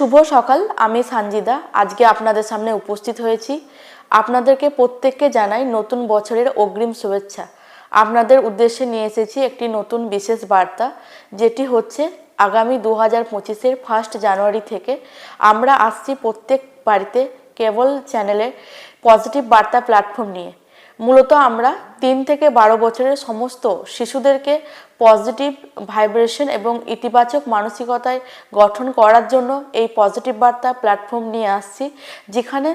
শুভ সকাল, আমি সানজিদা। আজকে আপনাদের সামনে উপস্থিত হয়েছি। আপনাদেরকে প্রত্যেককে জানাই নতুন বছরের অগ্রিম শুভেচ্ছা। আপনাদের উদ্দেশ্যে নিয়ে এসেছি একটি নতুন বিশেষ বার্তা, যেটি হচ্ছে আগামী দু হাজার পঁচিশের ফার্স্ট জানুয়ারি থেকে আমরা আসছি প্রত্যেক বাড়িতে কেবল চ্যানেলে পজিটিভ বার্তা প্ল্যাটফর্ম নিয়ে। মূলত আমরা তিন থেকে বারো বছরের সমস্ত শিশুদেরকে পজিটিভ ভাইব্রেশন এবং ইতিবাচক মানসিকতায় গঠন করার জন্য এই পজিটিভ বার্তা প্ল্যাটফর্ম নিয়ে আসছি, যেখানে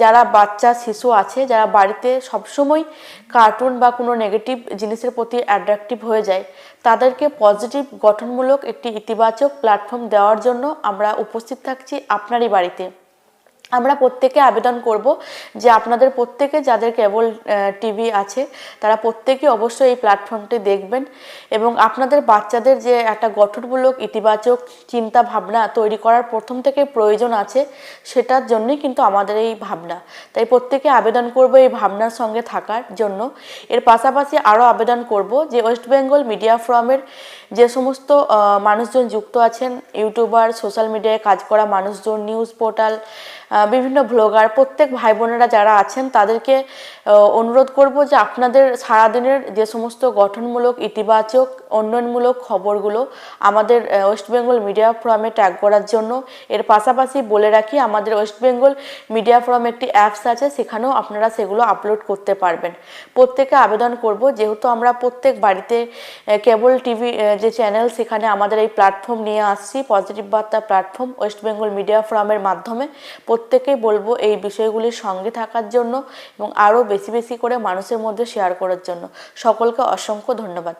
যারা বাচ্চা, শিশু আছে, যারা বাড়িতে সবসময় কার্টুন বা কোনো নেগেটিভ জিনিসের প্রতি অ্যাট্রাকটিভ হয়ে যায়, তাদেরকে পজিটিভ গঠনমূলক একটি ইতিবাচক প্ল্যাটফর্ম দেওয়ার জন্য আমরা উপস্থিত থাকছি আপনারই বাড়িতে। আমরা প্রত্যেকে আবেদন করব যে আপনাদের প্রত্যেকে যাদের কেবল টিভি আছে, তারা প্রত্যেকে অবশ্যই এই প্ল্যাটফর্মটি দেখবেন এবং আপনাদের বাচ্চাদের যে একটা গঠনমূলক ইতিবাচক চিন্তা ভাবনা তৈরি করার প্রথম থেকে প্রয়োজন আছে, সেটার জন্যই কিন্তু আমাদের এই ভাবনা। তাই প্রত্যেকে আবেদন করব এই ভাবনার সঙ্গে থাকার জন্য। এর পাশাপাশি আরও আবেদন করব যে ওয়েস্ট বেঙ্গল মিডিয়া ফোরামের যে সমস্ত মানুষজন যুক্ত আছেন, ইউটিউবার, সোশ্যাল মিডিয়ায় কাজ করা মানুষজন, নিউজ পোর্টাল বিভিন্ন ব্লগার, প্রত্যেক ভাই বোনেরা যারা আছেন, তাদেরকে অনুরোধ করব যে আপনাদের সারাদিনের যে সমস্ত গঠনমূলক, ইতিবাচক উন্নয়নমূলক খবরগুলো আমাদের ওয়েস্ট বেঙ্গল মিডিয়া ফোরামে ট্যাগ করার জন্য। এর পাশাপাশি বলে রাখি, আমাদের ওয়েস্ট বেঙ্গল মিডিয়া ফোরাম একটি অ্যাপস আছে, সেখানেও আপনারা সেগুলো আপলোড করতে পারবেন। প্রত্যেকে আবেদন করব, যেহেতু আমরা প্রত্যেক বাড়িতে কেবল টিভি যে চ্যানেল সেখানে আমাদের এই প্ল্যাটফর্ম নিয়ে আসছি পজিটিভ বার্তা প্ল্যাটফর্ম ওয়েস্ট বেঙ্গল মিডিয়া ফোরামের মাধ্যমে। প্রত্যেকেই বলব এই বিষয়গুলির সঙ্গে থাকার জন্য এবং আরও বেশি বেশি করে মানুষের মধ্যে শেয়ার করার জন্য। সকলকে অসংখ্য ধন্যবাদ।